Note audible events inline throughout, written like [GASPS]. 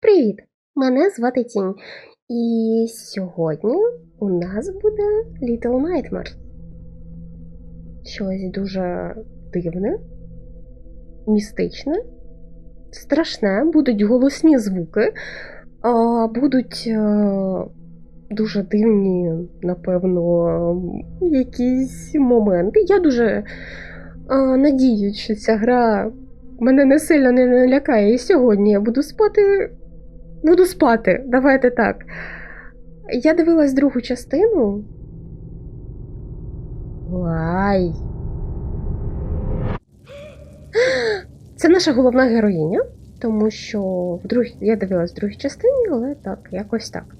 Привіт! Мене звати Тінь. І сьогодні у нас буде Little Nightmares. Щось дуже дивне, містичне, страшне, будуть голосні звуки, а, будуть е, дуже дивні, напевно, якісь моменти. Я дуже е, надіюсь, що ця гра мене не сильно не налякає. І сьогодні я буду спати. Буду спати. Давайте так. Я дивилась другу частину. Вай. Це наша головна героїня, тому що в друг... я дивилась в другій частині, але так, якось так.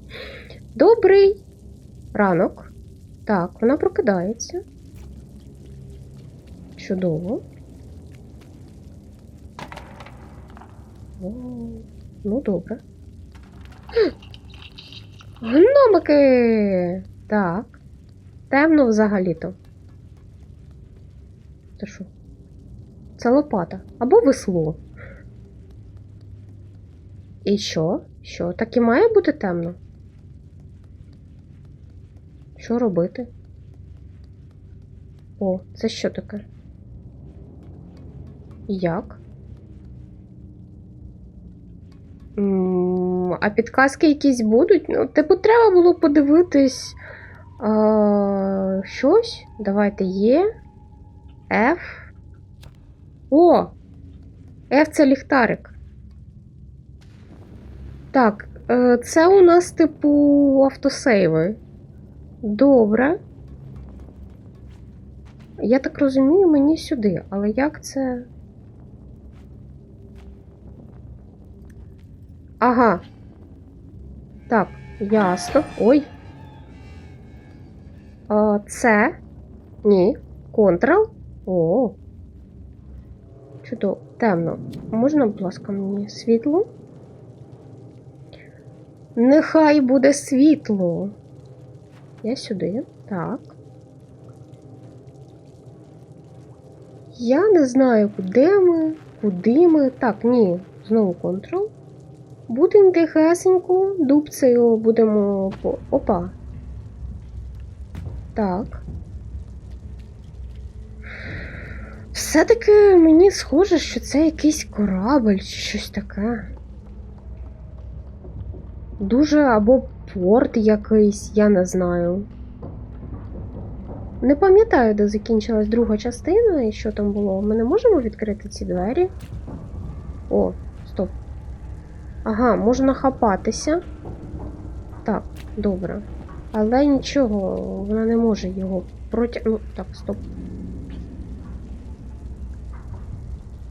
Добрий ранок. Так, вона прокидається. Чудово. О, ну, добре. Гномики! Так. Темно взагалі-то. Це що? Це лопата. Або весло. І що? Що? Так і має бути темно? Що робити? О, це що таке? Як? М, А підказки якісь будуть? Ну, типу, треба було подивитись а, щось. Давайте є. F. О! F це ліхтарик. Так, е, це у нас, типу, автосейви. Добре. Я так розумію, мені сюди, але як це. Ага. Так, ясно. Ой. Це. Ні. Контрол. О. Чудово. Темно. Можна, будь ласка, мені світло? Нехай буде світло. Я сюди. Так. Я не знаю, куди ми, куди ми. Так, ні. Знову контрол. Будемо тихесенько, дубцею будемо. Опа. Так. Все-таки мені схоже, що це якийсь корабль чи щось таке. Дуже або порт якийсь, я не знаю. Не пам'ятаю, де закінчилась друга частина і що там було. Ми не можемо відкрити ці двері. О. Ага, можна хапатися. Так, добре. Але нічого, вона не може його проти. Ну, так, стоп.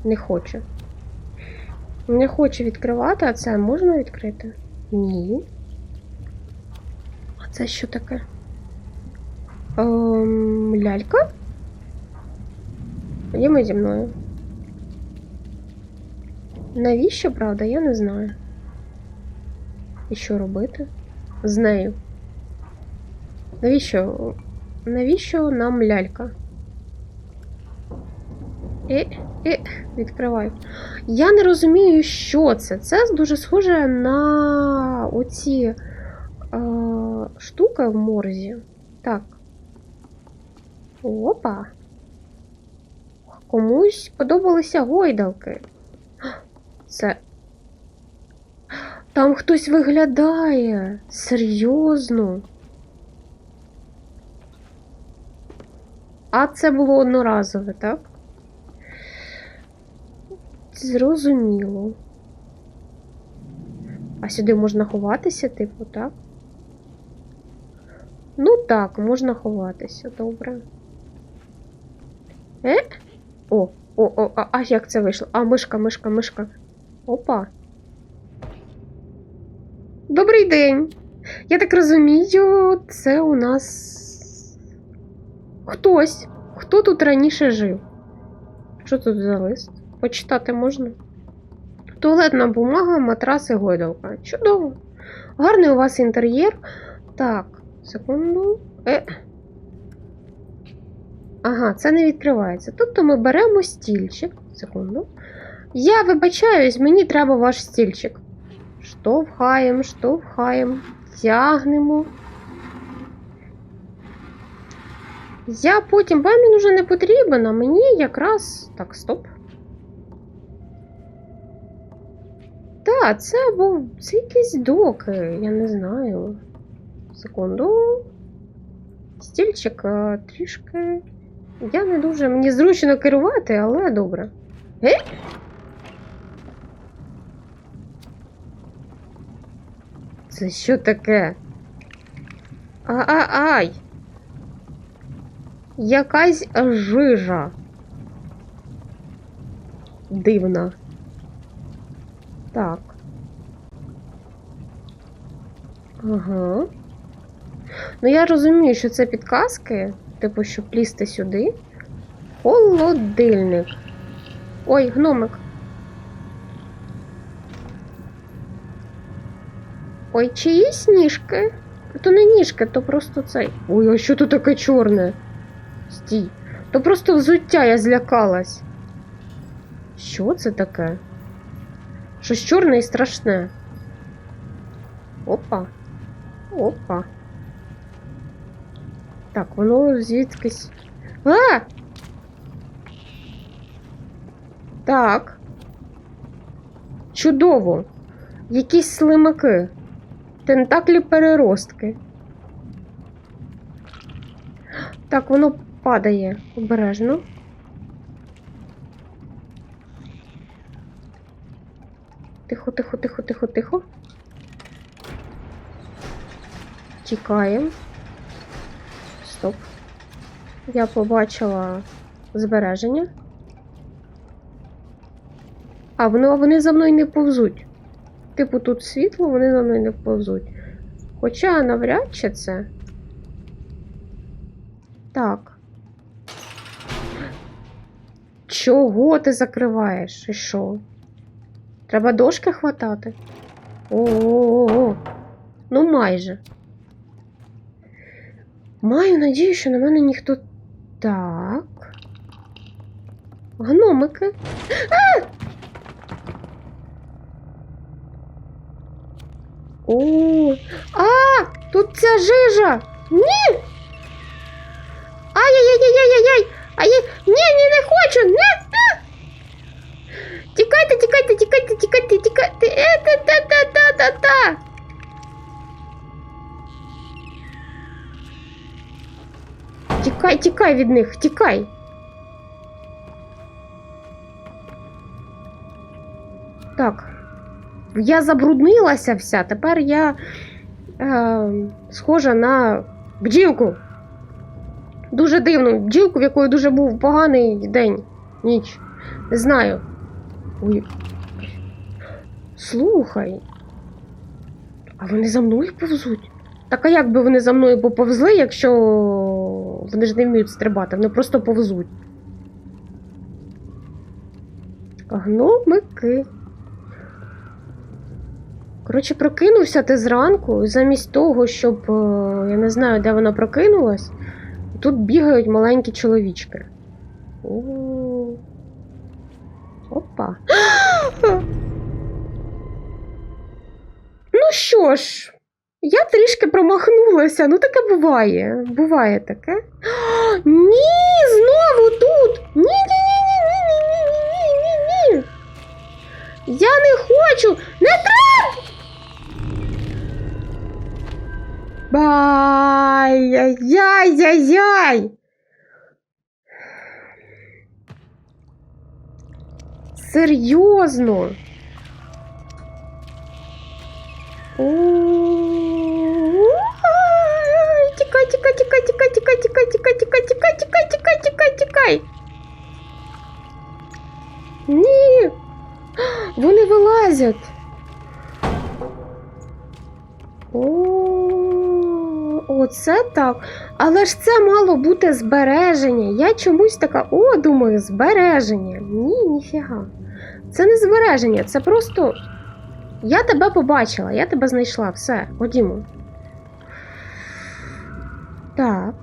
Не хоче. Не хоче відкривати, а це можна відкрити? Ні. А це що таке? Ем, лялька? Ходімо зі мною. Навіщо, правда, я не знаю. І що робити з нею? Навіщо? Навіщо нам лялька? Е, е, відкриваю. Я не розумію, що це. Це дуже схоже на оці е, штуки в морзі. Так. Опа. Комусь подобалися гойдалки. Це. Там хтось виглядає. Серйозно. А це було одноразове, так? Зрозуміло. А сюди можна ховатися, типу, так? Ну так, можна ховатися, добре. Е? О, о, о, а, а як це вийшло? А, мишка, мишка, мишка. Опа. Добрий день. Я так розумію, це у нас хтось. Хто тут раніше жив? Що тут за лист? Почитати можна? Туалетна бумага, матрас і гойдалка. Чудово. Гарний у вас інтер'єр. Так, секунду. Е. Ага, це не відкривається. Тобто ми беремо стільчик. Секунду. Я вибачаюсь, мені треба ваш стільчик. Штовхаємо, штовхаємо, тягнемо. Я потім вам він уже не потрібен, а мені якраз. Так, стоп. Так, це був це якісь доки, я не знаю. Секунду. Стільчик трішки. Я не дуже. Мені зручно керувати, але добре. Е? Це що таке? А-а-ай! Якась жижа. Дивна. Так. Ага. Ну, я розумію, що це підказки, типу, щоб лізти сюди. Холодильник. Ой, гномик. Ой, чиїсь ніжки? То не ніжки, то просто цей. Ой, а що тут таке чорне? Стій. То просто взуття, я злякалась. Що це таке? Щось чорне і страшне. Опа. Опа. Так, воно звідкись. А! Так. Чудово. Якісь слимаки. Тентаклі переростки. Так, воно падає обережно. Тихо, тихо, тихо, тихо, тихо. Тікаємо. Стоп. Я побачила збереження. А, воно, вони за мною не повзуть. Типу, тут світло, вони за мною не повзуть. Хоча навряд чи це. Так. Чого ти закриваєш? І що? Треба дошки хватати? О-о-о. Ну майже. Маю надію, що на мене ніхто. Так. Гномики. А! О, а, тут ця жижа. Ні. Ай-яй-яй-яй-яй-яй. Ай, ні, ні, не хочу. Ні, ні. Тікайте, тікайте, тікайте, тікайте, тікайте. Е, та, та, та, та, та, та. Тікай, тікай від них, тікай. Я забруднилася вся. Тепер я е, схожа на бджілку. Дуже дивну бджілку, в якої дуже був поганий день, ніч. Не знаю. Ой. Слухай. А вони за мною повзуть? Так а як би вони за мною поповзли, якщо вони ж не вміють стрибати, вони просто повзуть. Гномики. Коротше, прокинувся ти зранку, і замість того, щоб. е, Я не знаю, де вона прокинулась. Тут бігають маленькі чоловічки. Опа. [GASPS] Ну що ж, я трішки промахнулася. Ну таке буває. Буває таке. [GASPS] Ні, знову тут. Ні, ні, ні, ні, ні, ні, ні, ні, ні, ні. Я не хочу. Не треба. Бай-яй-яй-яй-яй. Серйозно. Ой, Тікай, тікай, тікай, тікай, тікай, тікай, тікай, тікай, тікай, тікай, тікай, тікай, тікай. Ні. Вони вилазять. О, оце так. Але ж це мало бути збереження. Я чомусь така, о, думаю, збереження. Ні, ніфіга. Це не збереження, це просто. Я тебе побачила, я тебе знайшла, все, ходімо. Так.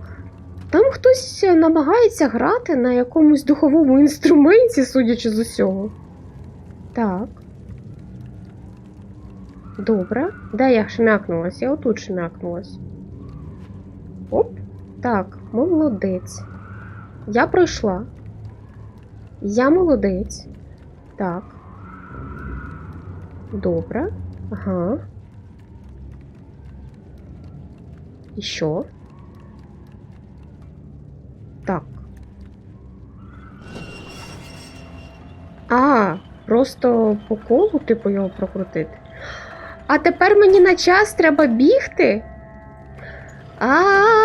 Там хтось намагається грати на якомусь духовому інструменті, судячи з усього. Так. Добре. Де я шмякнулась? Я отут шмякнулась. Так, молодець. Я пройшла. Я молодець. Так. Добре. Ага. І що? Так. А, просто по колу, типу, його прокрутити. А тепер мені на час треба бігти. А.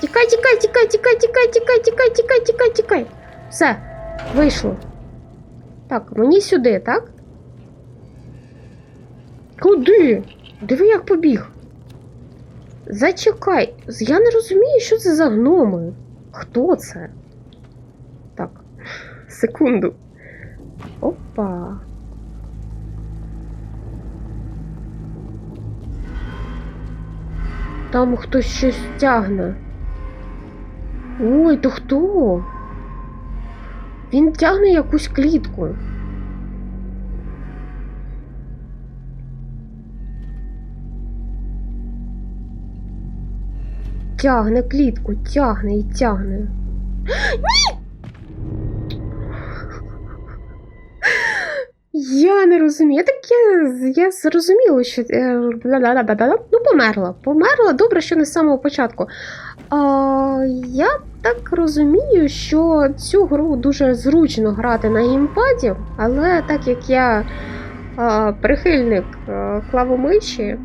Тікай, тікай, тікай, тікай, тікай, тікай, тікай, тікай, тікай, тікай. Все, вийшло. Так, мені сюди, так? Куди? Диви, як побіг. Зачекай. Я не розумію, що це за гноми. Хто це? Так, секунду. Опа. Там хтось щось тягне. Ой, то хто? Він тягне якусь клітку. Тягне клітку, тягне і тягне. Ні! [GASPS] Я не розумію. Так я, я зрозуміла, що е, ну померла. Померла добре, що не з самого початку. А, я так розумію, що цю гру дуже зручно грати на геймпаді, але так як я а, прихильник а, клавомиші,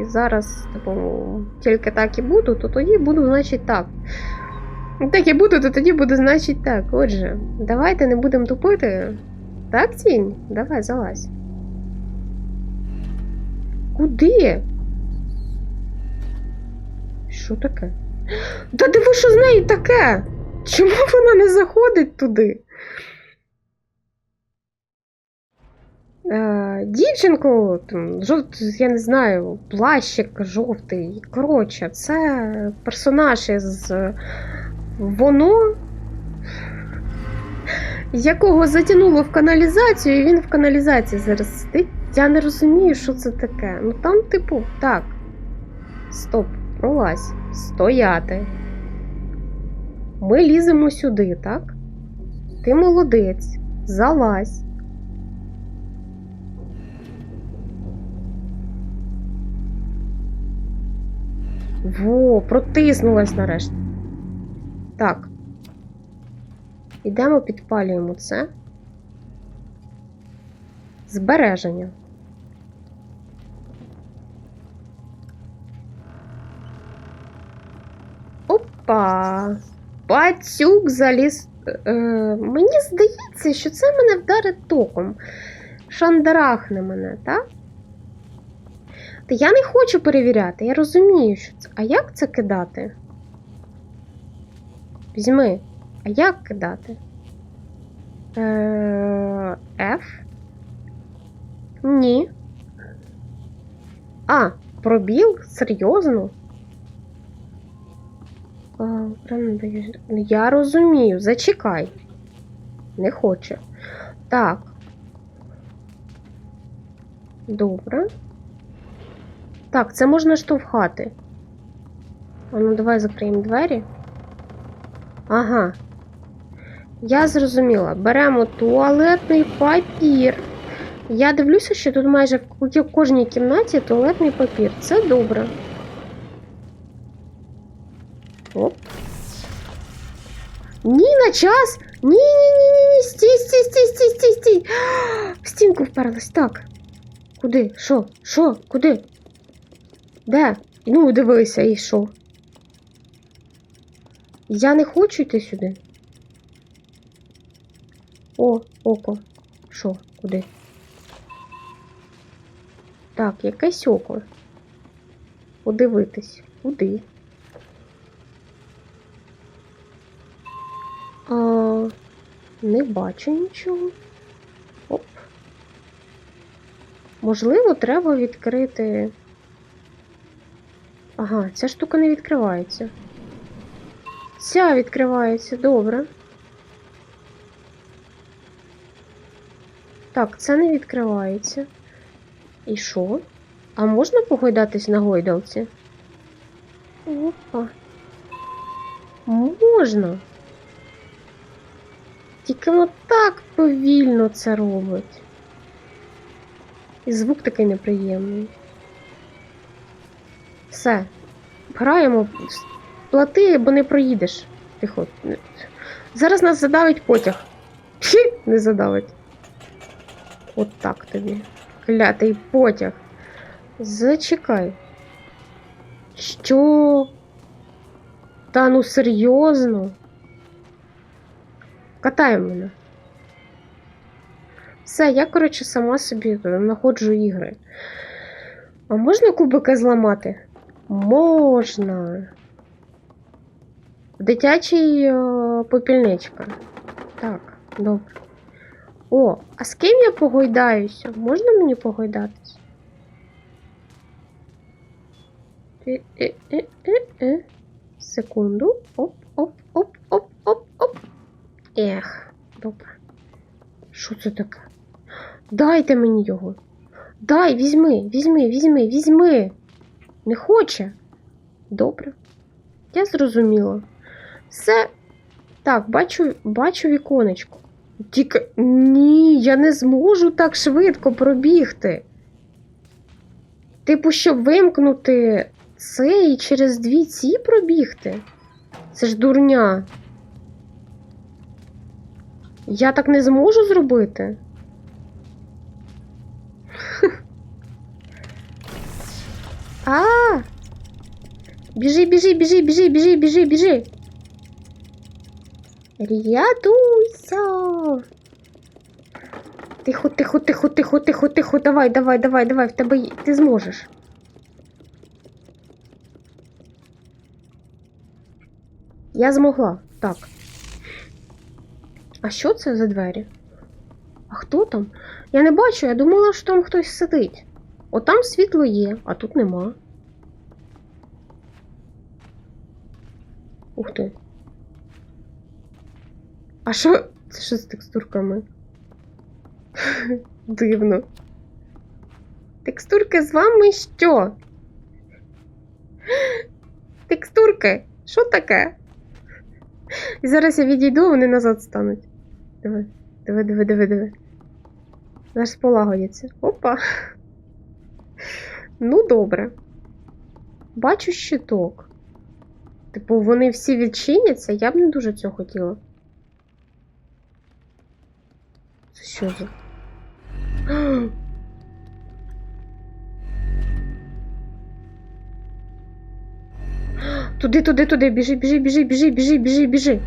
і зараз типу, тільки так і буду, то тоді буду, значить, так. Так і буду, то тоді буду, значить, так. Отже, давайте не будемо тупити. Так, тінь? Давай, залазь. Куди? Що таке? Та диви, що з нею таке? Чому вона не заходить туди? Е, дівчинку, там, я не знаю, плащик жовтий. Коротше, це персонаж із воно, якого затягнуло в каналізацію, і він в каналізації зараз сидить. Я не розумію, що це таке. Ну там, типу, так. Стоп, пролазь. Стояти. Ми ліземо сюди, так? Ти молодець. Залазь. Во, протиснулась нарешті. Так. Ідемо, підпалюємо це. Збереження. Опа! Пацюк заліз. Е, мені здається, що це мене вдарить током. Шандарахне мене, так? Та я не хочу перевіряти, я розумію, що це. А як це кидати? Візьми. А як кидати? Е, F? Ні. А, пробіл? Серйозно? Даю. Я розумію, зачекай. Не хоче. Так. Добре. Так, це можна штовхати. А ну давай закриємо двері. Ага. Я зрозуміла. Беремо туалетний папір. Я дивлюся, що тут майже в кожній кімнаті туалетний папір. Це добре. Оп. Ні, на час! Ні, ні, ні, ні, ні, стій, стій, стій, стій, стій, стій. [GASPS] В стінку вперлась. Так. Куди? Що? Що? Куди? Де? Ну, дивися, і що? Я не хочу йти сюди. О, око. Що? Куди? Так, якесь око. Подивитись. Куди? А, не бачу нічого. Оп. Можливо, треба відкрити. Ага, ця штука не відкривається. Ця відкривається, добре. Так, це не відкривається. І що? А можна погойдатись на гойдалці? Опа. Можна. Тільки воно так повільно це робить. І звук такий неприємний. Все. Граємо. Плати, бо не проїдеш. Тихо. Зараз нас задавить потяг. Хі, не задавить. От так тобі. Клятий потяг. Зачекай. Що? Та ну серйозно? Катай мене. Все, я, коротше, сама собі знаходжу ігри. А можна кубики зламати? Можна. Дитячий е, попільничка. Так, добре. О, а з ким я погойдаюся? Можна мені погойдатись? Е, е, е, е, е. Секунду. Оп. Ех, добре. Що це таке? Дайте мені його. Дай, візьми, візьми, візьми, візьми. Не хоче. Добре. Я зрозуміла. Все. Так, бачу, бачу віконечко. Тільки ні, я не зможу так швидко пробігти. Типу, щоб вимкнути це і через дві ці пробігти. Це ж дурня. Я так не зможу зробити. [LAUGHS] А! Біжи, біжи, біжи, біжи, біжи, біжи, біжи. Рятуйся. Тихо, тихо, тихо, тихо, тихо, тихо. Давай, давай, давай, давай, в тебе є- ти зможеш. Я змогла. Так. А що це за двері? А хто там? Я не бачу, я думала, що там хтось сидить. От там світло є, а тут нема. Ух ти. А що? Це що з текстурками? [LAUGHS] Дивно. Текстурки з вами що? [GASPS] Текстурки? Що таке? І зараз я відійду, вони назад стануть. Диви, диви, диви, диви, диви. Наш полагодяться. Опа. Ну, добре. Бачу щиток. Типу, вони всі відчиняться, я б не дуже цього хотіла. Це що за? [GASPS] Туди, туди, туди, біжи, біжи, біжи, біжи, біжи, біжи, біжи.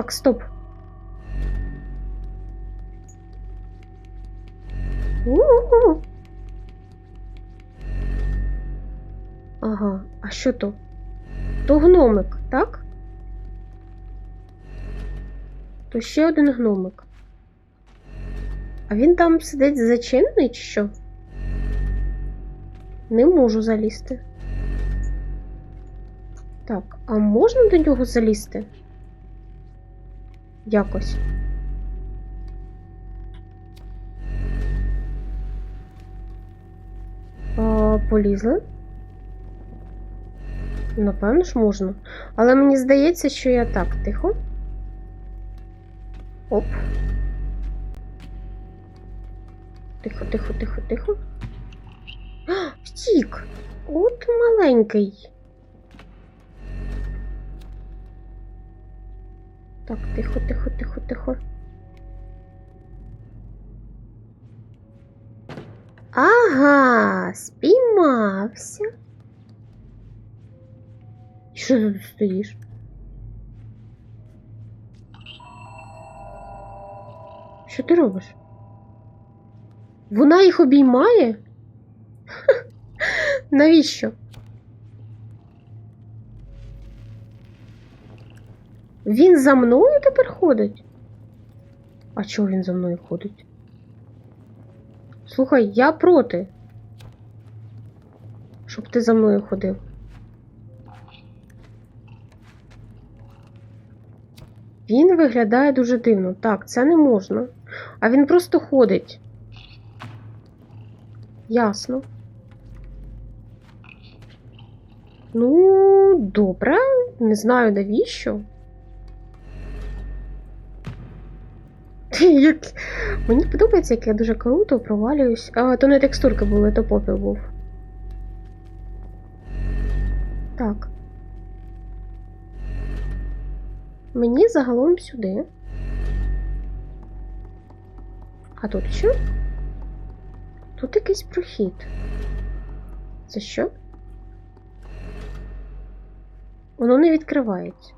Так, стоп. У-у-у. Ага, а що то? То гномик, так? То ще один гномик. А він там сидить зачинений чи що? Не можу залізти. Так, а можна до нього залізти? Якось. Полізли. Напевно ж можна. Але мені здається, що я так, тихо. Оп. Тихо, тихо, тихо, тихо. Втік! От маленький. Так, тихо, тихо, тихо, тихо. Ага, спіймався. Що ти тут стоїш? Що ти робиш? Вона їх обіймає? [LAUGHS] Навіщо? Він за мною тепер ходить? А чого він за мною ходить? Слухай, я проти. Щоб ти за мною ходив. Він виглядає дуже дивно. Так, це не можна. А він просто ходить. Ясно. Ну, добре. Не знаю навіщо. Як... Мені подобається, як я дуже круто провалююсь. А, то не текстурки були, то попіл був. Так. Мені загалом сюди. А тут що? Тут якийсь прохід. Це що? Воно не відкривається.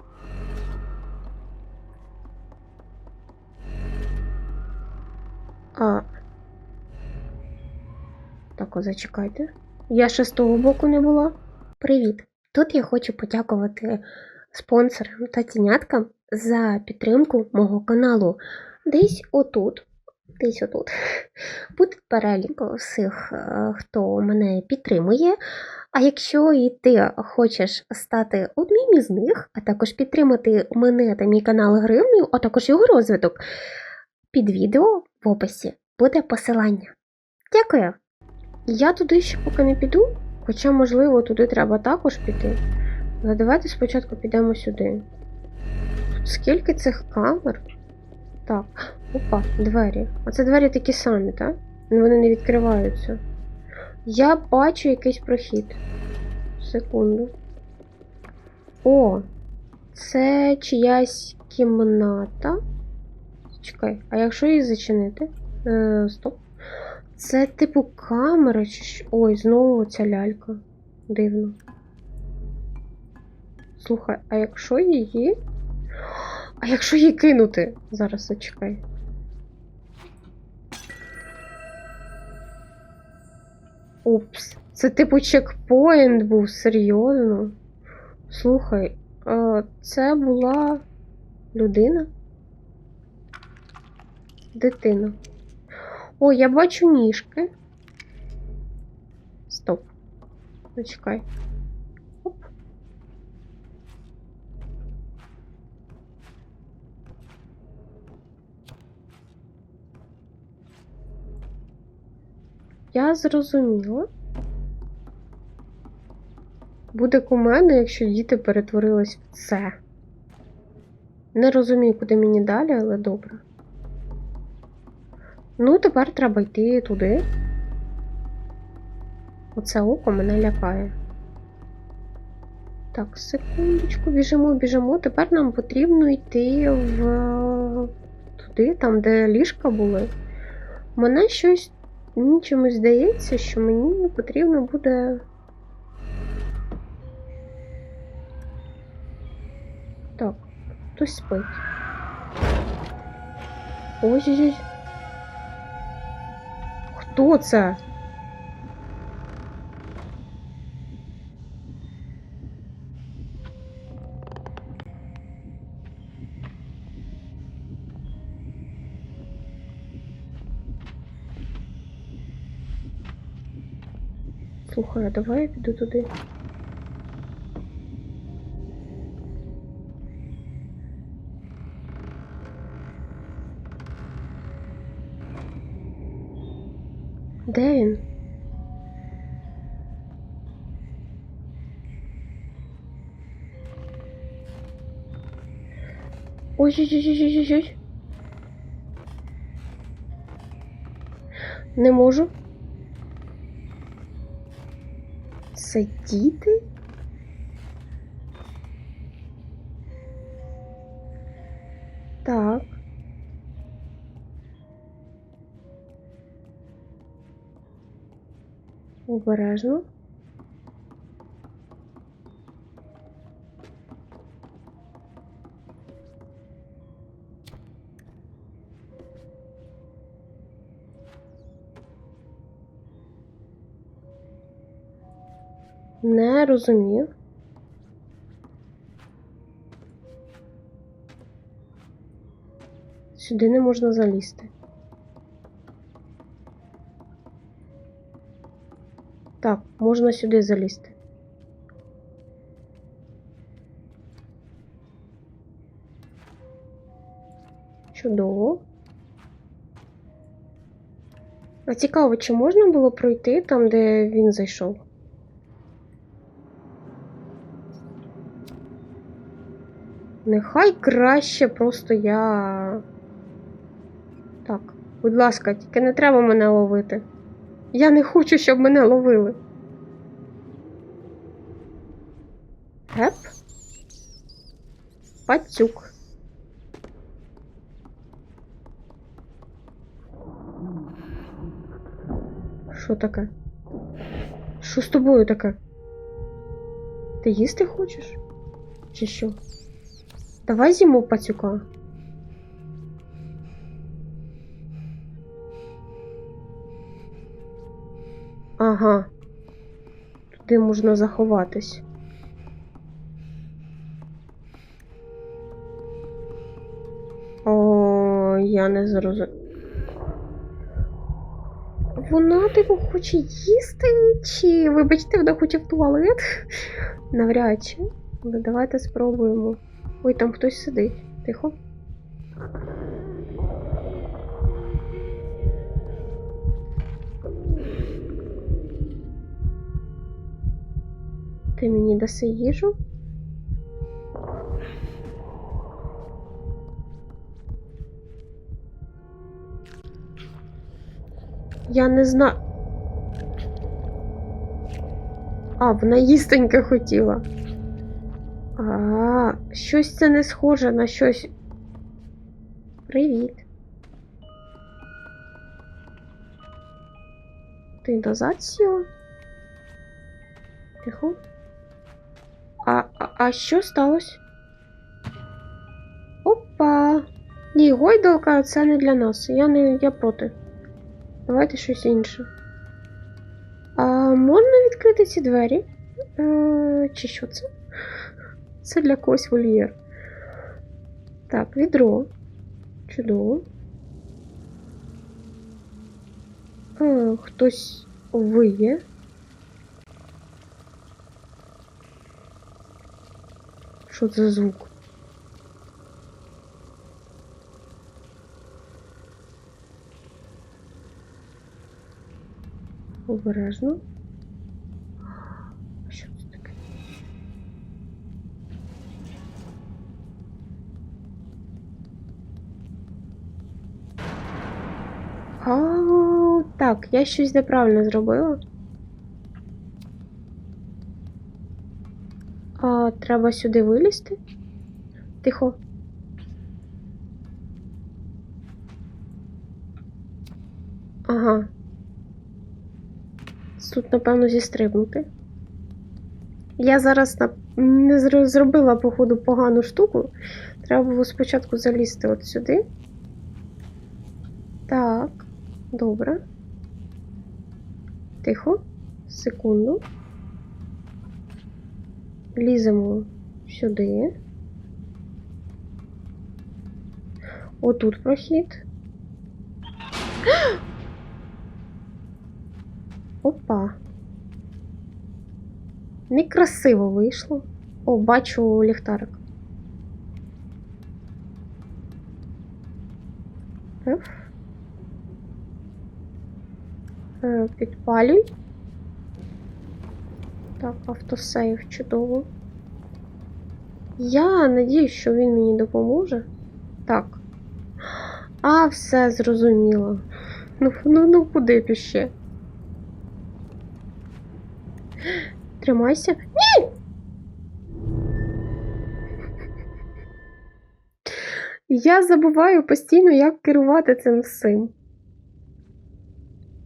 А. Так, зачекайте. Я ще з того боку не була. Привіт! Тут я хочу подякувати спонсорам та тіняткам за підтримку мого каналу. Десь отут, десь отут [LAUGHS] буде перелік всіх, е, хто мене підтримує. А якщо і ти хочеш стати одним із них, а також підтримати мене та мій канал гривнею, а також його розвиток, під відео в описі буде посилання. Дякую! Я туди ще поки не піду, хоча, можливо, туди треба також піти. Але давайте спочатку підемо сюди. Скільки цих камер? Так, опа, двері. А це двері такі самі, так? Ну, Вони не відкриваються. Я бачу якийсь прохід. Секунду. О, це чиясь кімната. Чекай, а якщо її зачинити? Е, стоп. Це типу камера чи що? Ой, знову ця лялька. Дивно. Слухай, а якщо її. А якщо її кинути? Зараз зачекай. Упс. Це типу чекпоінт був, серйозно. Слухай, а це була людина? Дитина. О, я бачу ніжки. Стоп. Зачекай. Оп. Я зрозуміла. Буде кумедно, якщо діти перетворились в це. Не розумію, куди мені далі, але добре. Ну, тепер треба йти туди. Оце око мене лякає. Так, секундочку, біжимо, біжимо. Тепер нам потрібно йти в туди, там, де ліжка були. Мене щось чомусь здається, що мені потрібно буде. Так, хтось спить. Ой-ой-ой. Хто це? Слухай, а давай я піду туди. Де він? Ой-ой-ой-ой-ой-ой. Не можу. Це Обережно. Не розумію. Сюди не можна залізти. Можна сюди залізти. Чудово. А цікаво, чи можна було пройти там, де він зайшов? Нехай краще просто я. Так, будь ласка, тільки не треба мене ловити. Я не хочу, щоб мене ловили. Пацюк. Що таке? Що з тобою таке? Ти їсти хочеш? Чи що? Давай з'їмо пацюка. Ага. Туди можна заховатись. О, я не зрозумів. Вона типу хоче їсти, чи, вибачте, вона хоче в туалет? Навряд чи. Але давайте спробуємо. Ой, там хтось сидить. Тихо. Ти мені даси їжу? Я не знаю. А, вона їстеньке хотіла. А, щось це не схоже на щось. Привіт. Ти назад сіла? Тихо. А, а, а що сталося? Опа! Ні, гойдалка це не для нас. Я не я проти. Давайте щось інше. А можна відкрити ці двері? Е, чи що це? Це для когось вольєр. Так, відро. Чудово. Е, хтось виє. Що це за звук? Обережно. Що це таке? А, так, я щось неправильно зробила. А, треба сюди вилізти. Тихо. Ага. Тут, напевно, зістрибнути. Я зараз не зро- зробила, походу, погану штуку. Треба було спочатку залізти от сюди. Так, добре. Тихо. Секунду. Ліземо сюди. Отут прохід. Опа. Некрасиво вийшло. О, бачу ліхтарик. Ф. Е, Підпалюй. Так, автосейв чудово. Я надіюсь, що він мені допоможе. Так. А, все зрозуміло. Ну, ну, ну куди б ще? Тримайся. Ні! Я забуваю постійно, як керувати цим всім.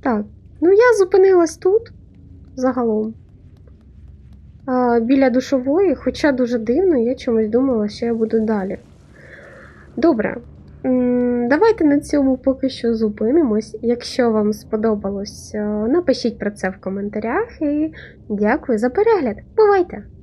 Так, ну я зупинилась тут загалом. А, біля душової, хоча дуже дивно, я чомусь думала, що я буду далі. Добре. Давайте на цьому поки що зупинимось. Якщо вам сподобалось, е, напишіть про це в коментарях і дякую за перегляд. Бувайте!